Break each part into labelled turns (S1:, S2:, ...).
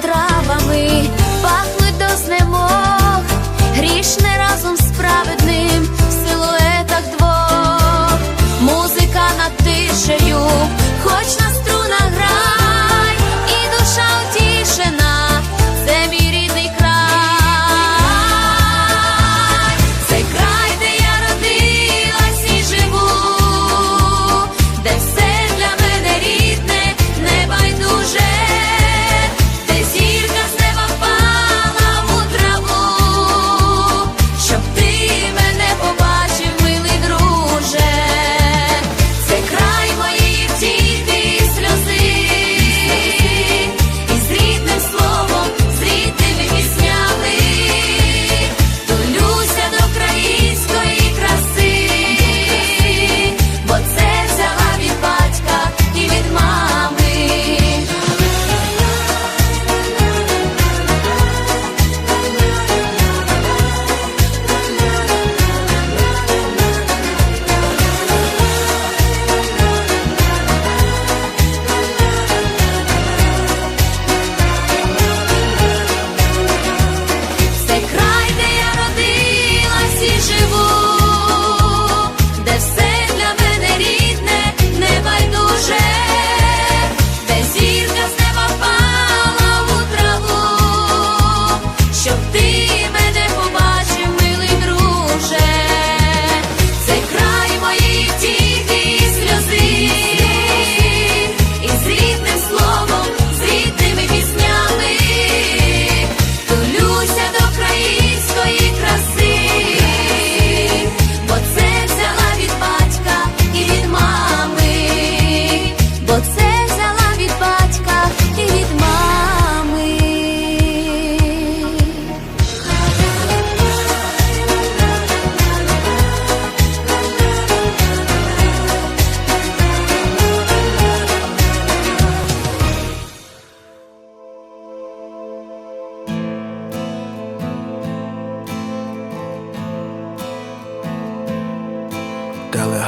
S1: травами, пахнуть до знемог, грішне разом. з.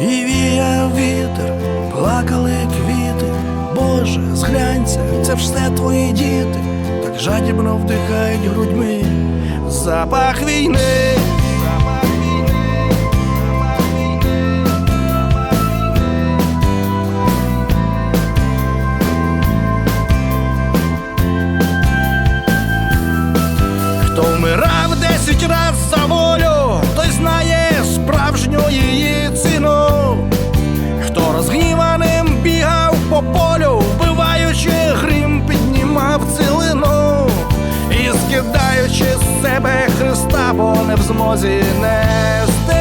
S2: і віяв вітер, плакали квіти, Боже, зглянься, це все твої діти, так жадібно вдихають грудьми запах війни. змозі нести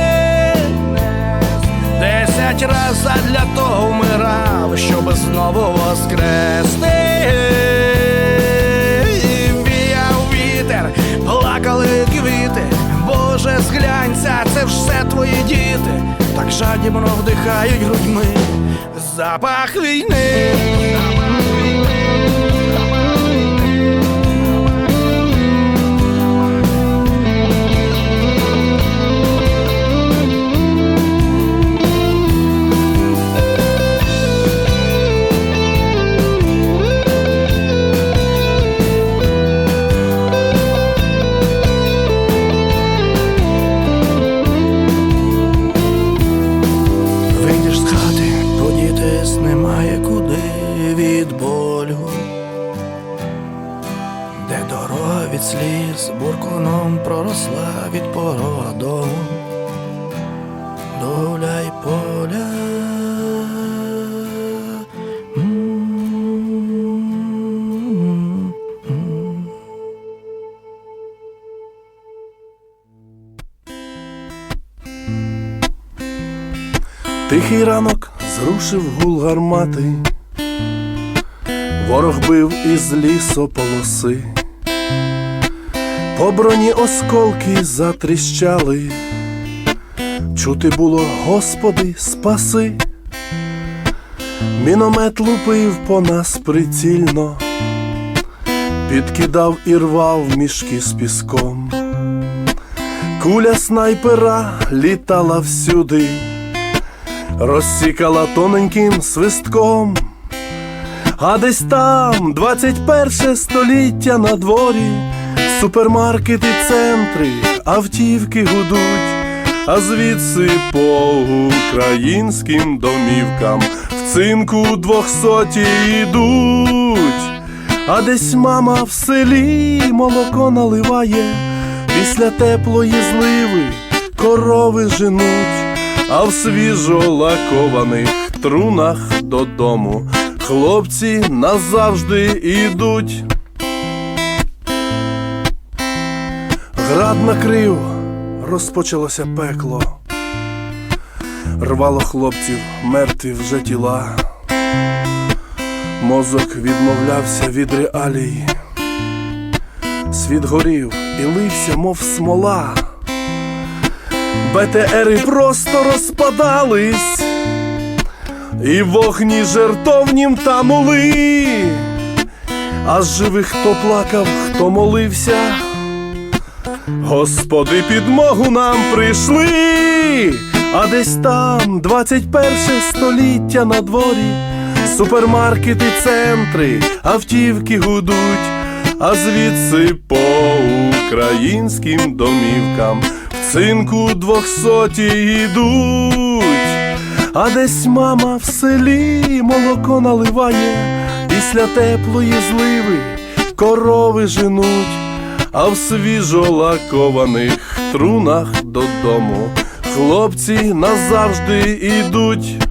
S2: Десять раз для того вмирав, щоб знову воскрести. Боже, зглянься, це все твої діти, так жадібно вдихають грудьми запах війни.
S3: Тихий ранок зрушив гул гармати, ворог бив із лісополоси, по броні осколки затріщали, чути було, Господи, спаси, міномет лупив по нас прицільно, підкидав і рвав мішки з піском. Куля снайпера літала всюди розсікала тоненьким свистком. А десь там 21 століття на дворі, супермаркети, центри, автівки гудуть, а звідси по українським домівкам в цинку двохсоті йдуть, а десь мама в селі молоко наливає, після теплої зливи корови женуть а в свіжо лакованих трунах додому хлопці назавжди ідуть. Град накрив, розпочалося пекло, рвало хлопців мертві вже тіла, мозок відмовлявся від реалій, світ горів і лився, мов смола. БТРи просто розпадались, і вогні жертовнім танули, а з живих хто плакав, хто молився, Господи, підмогу нам прийшли, а десь там 21 століття на дворі, супермаркети, центри, автівки гудуть, а звідси по українським домівкам цинку двохсоті йдуть, а десь мама в селі молоко наливає, після теплої зливи корови женуть, а в свіжо лакованих трунах додому хлопці назавжди ідуть.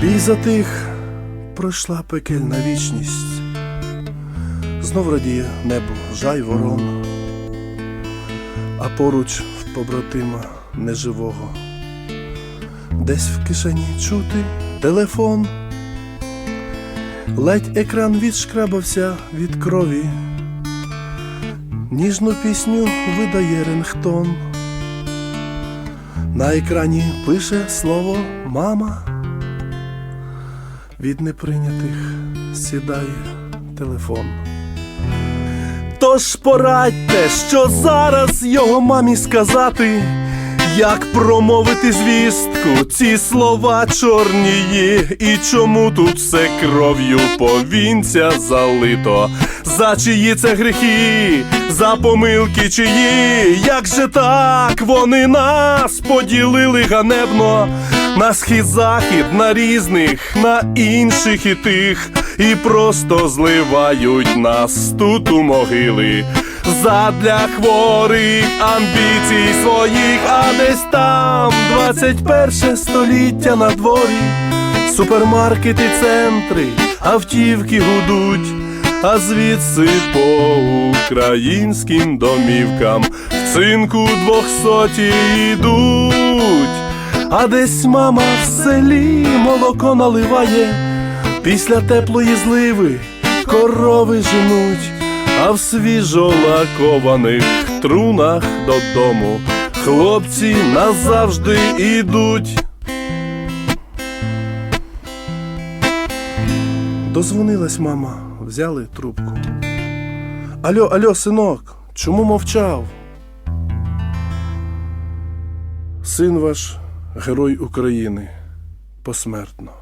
S3: Бій затих, пройшла пекельна вічність. Знов радіє небо жай ворон, а поруч в побратима неживого. Десь в кишені чути телефон, ледь екран відшкрабався від крові, ніжну пісню видає рингтон. На екрані пише слово мама. Від неприйнятих сідає телефон. Тож порадьте, що зараз його мамі сказати, як промовити звістку, ці слова чорнії, і чому тут все кров'ю повінця залито, за чиї це гріхи, за помилки чиї, як же так вони нас поділили ганебно, на схід захід, на різних, на інших і тих, і просто зливають нас тут у могили. Задля хворих амбіцій своїх, а десь там 21 століття на дворі, супермаркети, центри, автівки гудуть, а звідси по українським домівкам в цинку двохсоті йдуть, а десь мама в селі молоко наливає, після теплої зливи корови женуть а в свіжо лакованих трунах додому хлопці назавжди ідуть. Дозвонилась мама, взяли трубку. Альо, альо, синок, чому мовчав? Син ваш герой України посмертно.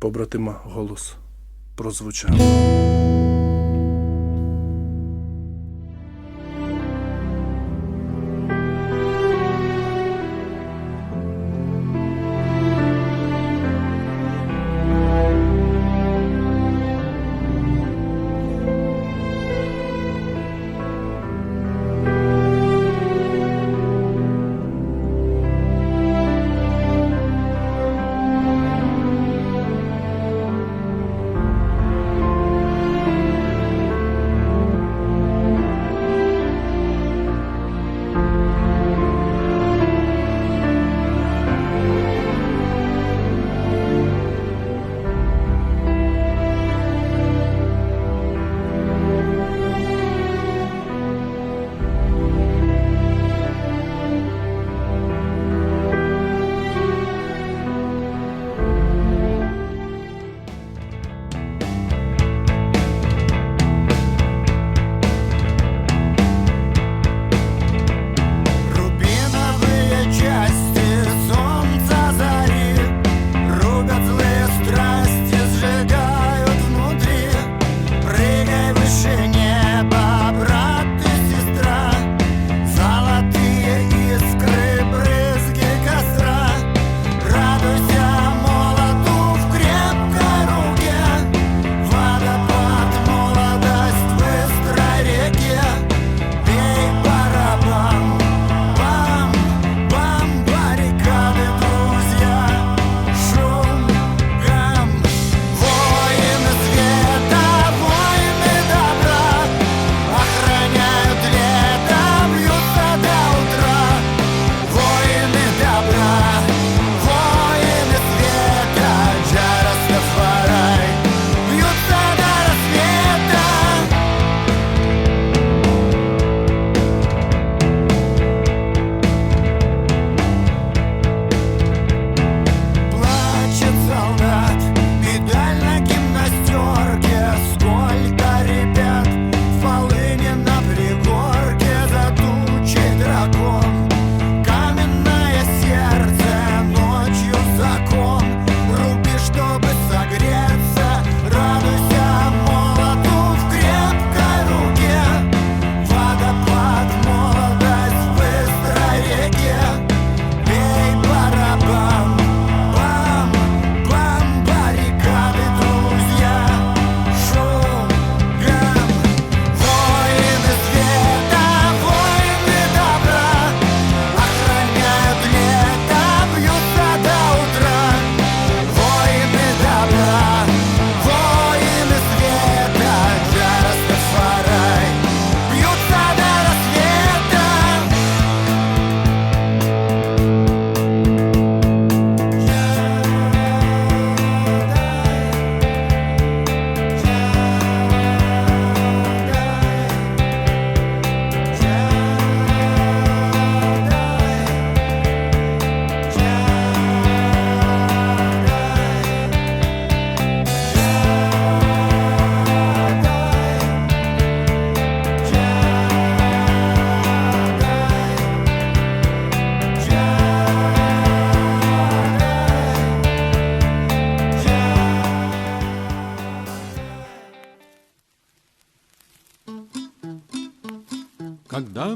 S3: Побратима голос прозвучав.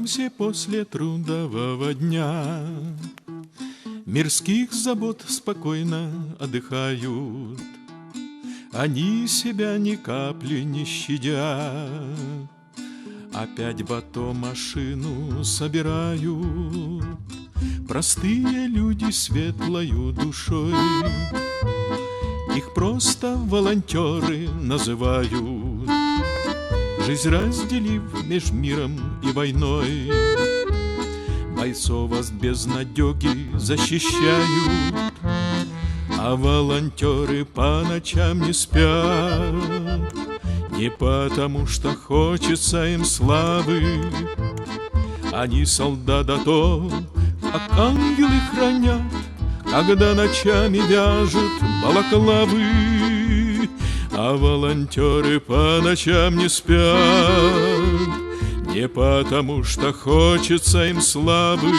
S4: Все после трудового дня. Мирских забот спокойно отдыхают, Они себя ни капли не щадя, Опять в ато машину собирают. Простые люди светлою душой. Их просто волонтеры называют Жизнь разделив меж миром и войной. Бойцов вас без надеги защищают А волонтеры по ночам не спят. Не потому что хочется им славы Они солдат а как ангелы хранят Когда ночами вяжут балаклавы а волонтеры по ночам не спят. Не потому что хочется им славы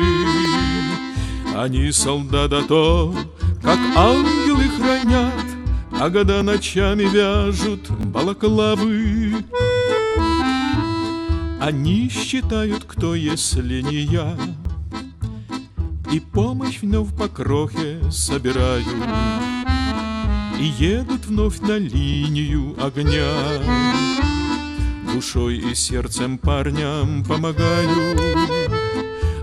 S4: Они солдат а то, как ангелы хранят А года ночами вяжут балаклавы. Они считают, кто если не я И помощь вновь по крохе собирают и едут вновь на линию огня. Душой и сердцем парням помогаю,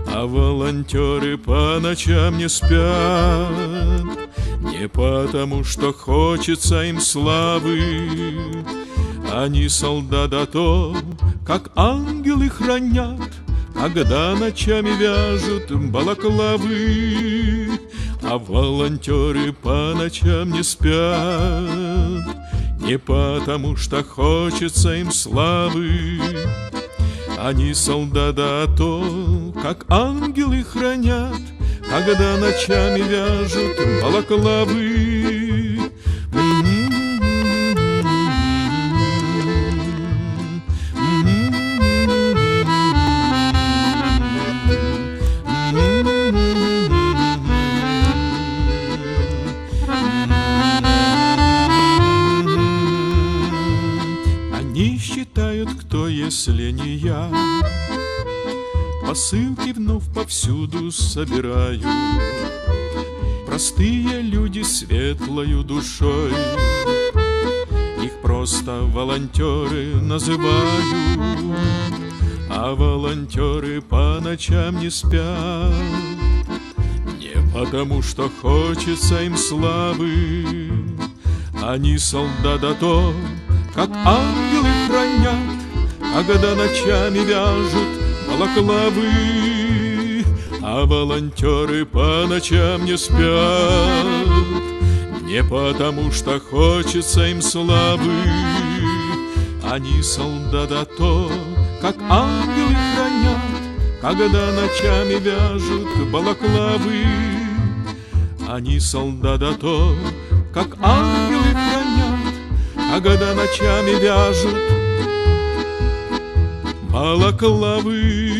S4: а волонтеры по ночам не спят. Не потому, что хочется им славы, они солдат, а то, как ангелы хранят, когда ночами вяжут балаклавы. А волонтеры по ночам не спят. Не потому что хочется им славы. Они солдата то, как ангелы хранят Когда ночами вяжут балаклавы кто, если не я. Посылки вновь повсюду собираю. Простые люди светлою душой. Их просто волонтеры называют. А волонтеры по ночам не спят. Не потому, что хочется им славы. Они солдат, а то, как ангелы хранят, А года ночами вяжут балаклавы, А волонтеры по ночам не спят, Не потому что хочется им славы, Они солдат, а то, как ангелы хранят, Когда ночами вяжут балаклавы, Они солдат, а то, как ангелы хранят, а года ночами вяжут балаклавы.